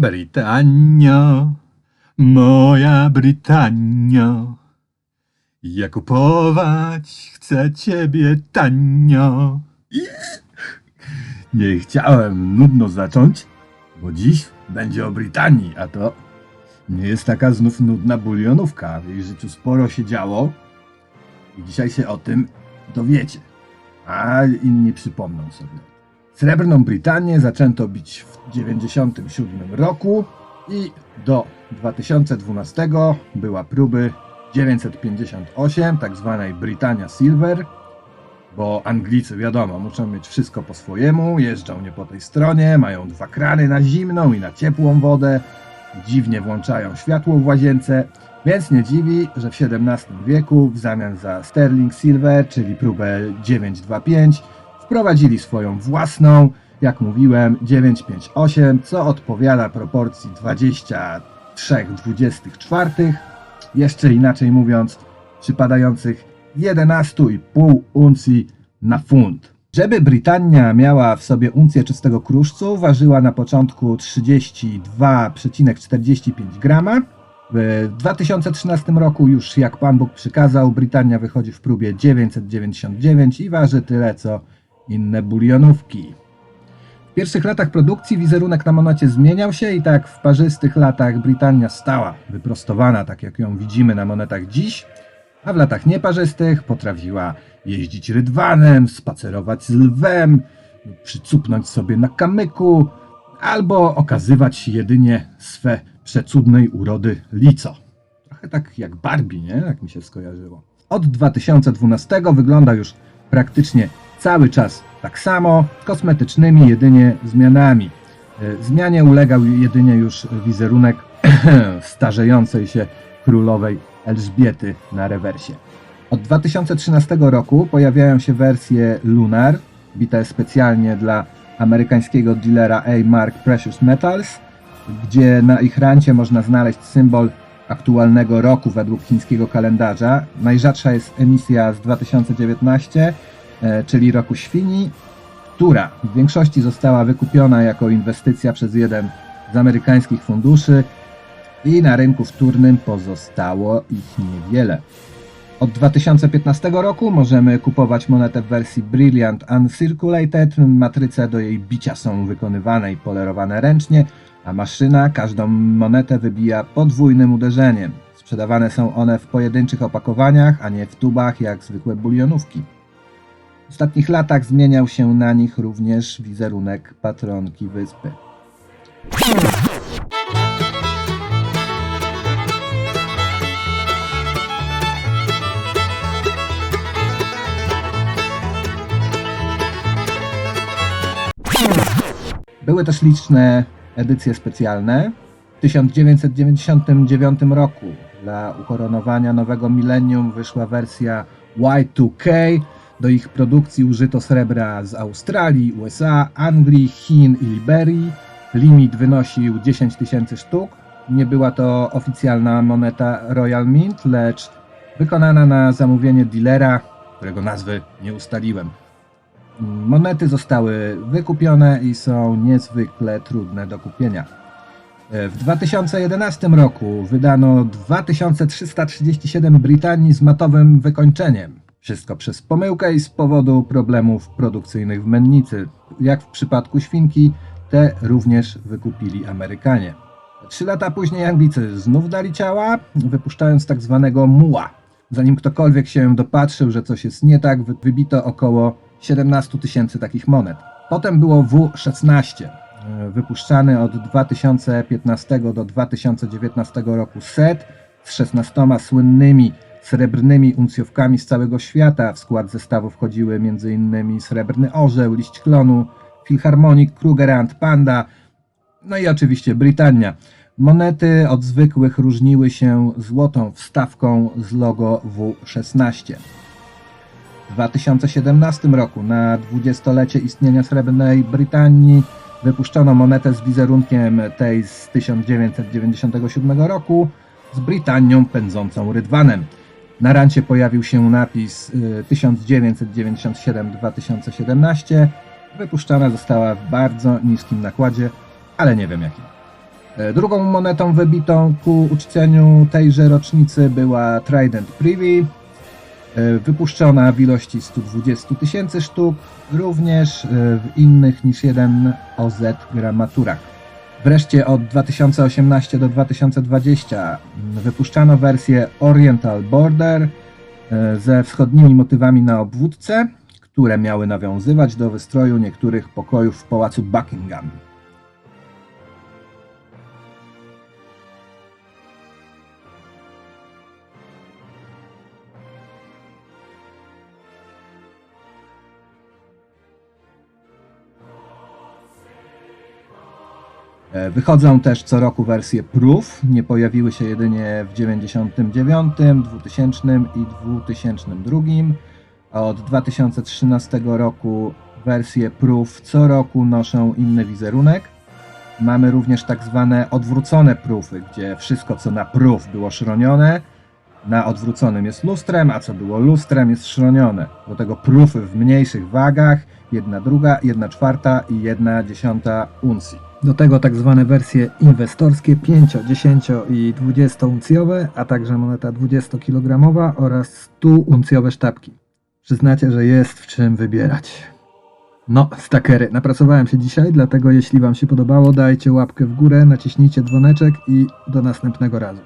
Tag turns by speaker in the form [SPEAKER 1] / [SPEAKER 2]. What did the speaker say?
[SPEAKER 1] Britannia, moja Britannia, ja kupować chcę ciebie tanio. Nie chciałem nudno zacząć, bo dziś będzie o Brytanii, a to nie jest taka znów nudna bulionówka. W jej życiu sporo się działo i dzisiaj się o tym dowiecie, a inni przypomną sobie. Srebrną Brytanię zaczęto bić w 1997 roku i do 2012 była próby 958, tak zwanej Britannia Silver, bo Anglicy, wiadomo, muszą mieć wszystko po swojemu, jeżdżą nie po tej stronie, mają dwa krany na zimną i na ciepłą wodę, dziwnie włączają światło w łazience, więc nie dziwi, że w XVII wieku w zamian za Sterling Silver, czyli próbę 925, wprowadzili swoją własną, jak mówiłem, 958, co odpowiada proporcji 23 24, jeszcze inaczej mówiąc, przypadających 11,5 uncji na funt. Żeby Brytania miała w sobie uncję czystego kruszcu, ważyła na początku 32,45 grama. W 2013 roku już jak Pan Bóg przykazał, Brytania wychodzi w próbie 999 i waży tyle co inne bulionówki. W pierwszych latach produkcji wizerunek na monecie zmieniał się i tak w parzystych latach Brytania stała wyprostowana, tak jak ją widzimy na monetach dziś, a w latach nieparzystych potrafiła jeździć rydwanem, spacerować z lwem, przycupnąć sobie na kamyku, albo okazywać jedynie swe przecudnej urody lico. Trochę tak jak Barbie, nie? Jak mi się skojarzyło. Od 2012 wygląda już praktycznie cały czas tak samo, kosmetycznymi jedynie zmianami. E, Zmianie ulegał jedynie już wizerunek starzejącej się królowej Elżbiety na rewersie. Od 2013 roku pojawiają się wersje Lunar, bite specjalnie dla amerykańskiego dealera A-Mark Precious Metals, gdzie na ich rancie można znaleźć symbol aktualnego roku według chińskiego kalendarza. Najrzadsza jest emisja z 2019, e, czyli roku świni, która w większości została wykupiona jako inwestycja przez jeden z amerykańskich funduszy i na rynku wtórnym pozostało ich niewiele. Od 2015 roku możemy kupować monetę w wersji Brilliant Uncirculated. Matryce do jej bicia są wykonywane i polerowane ręcznie, a maszyna każdą monetę wybija podwójnym uderzeniem. Sprzedawane są one w pojedynczych opakowaniach, a nie w tubach jak zwykłe bulionówki. W ostatnich latach zmieniał się na nich również wizerunek patronki wyspy. Były też liczne edycje specjalne. W 1999 roku dla ukoronowania nowego milenium wyszła wersja Y2K. Do ich produkcji użyto srebra z Australii, USA, Anglii, Chin i Liberii. Limit wynosił 10 tysięcy sztuk. Nie była to oficjalna moneta Royal Mint, lecz wykonana na zamówienie dealera, którego nazwy nie ustaliłem. Monety zostały wykupione i są niezwykle trudne do kupienia. W 2011 roku wydano 2337 Brytanii z matowym wykończeniem. Wszystko przez pomyłkę i z powodu problemów produkcyjnych w mennicy. Jak w przypadku świnki, te również wykupili Amerykanie. Trzy lata później Anglicy znów dali ciała, wypuszczając tak zwanego muła. Zanim ktokolwiek się dopatrzył, że coś jest nie tak, wy- wybito około 17 tysięcy takich monet. Potem było W16, e, wypuszczany od 2015 do 2019 roku set z 16 słynnymi srebrnymi uncjówkami z całego świata. W skład zestawu wchodziły m.in. Srebrny Orzeł, Liść Klonu, Filharmonik, Krugerrand, Panda, no i oczywiście Brytania. Monety od zwykłych różniły się złotą wstawką z logo W16. W 2017 roku na dwudziestolecie istnienia Srebrnej Brytanii wypuszczono monetę z wizerunkiem tej z 1997 roku z Brytanią pędzącą rydwanem. Na rancie pojawił się napis y, 1997-2017. Wypuszczona została w bardzo niskim nakładzie, ale nie wiem jakim. E, Drugą monetą wybitą ku uczczeniu tejże rocznicy była Trident Privy, e, wypuszczona w ilości 120 tysięcy sztuk, również e, w innych niż jeden OZ gramaturach. Wreszcie od 2018 do 2020 mm, wypuszczano wersję Oriental Border e, ze wschodnimi motywami na obwódce, które miały nawiązywać do wystroju niektórych pokojów w pałacu Buckingham. Wychodzą też co roku wersje Proof. Nie pojawiły się jedynie w 99, 2000 i 2002. A od 2013 roku wersje Proof co roku noszą inny wizerunek. Mamy również tak zwane odwrócone proofy, gdzie wszystko co na proof było szronione, na odwróconym jest lustrem, a co było lustrem jest szronione. Do tego proofy w mniejszych wagach, jedna druga, jedna czwarta i jedna dziesiąta uncji. Do tego tak zwane wersje inwestorskie 5, 10 i 20 uncjowe, a także moneta 20 kg oraz 100 uncjowe sztabki. Przyznacie, że jest w czym wybierać. No, stakery, napracowałem się dzisiaj, dlatego jeśli Wam się podobało, dajcie łapkę w górę, naciśnijcie dzwoneczek i do następnego razu.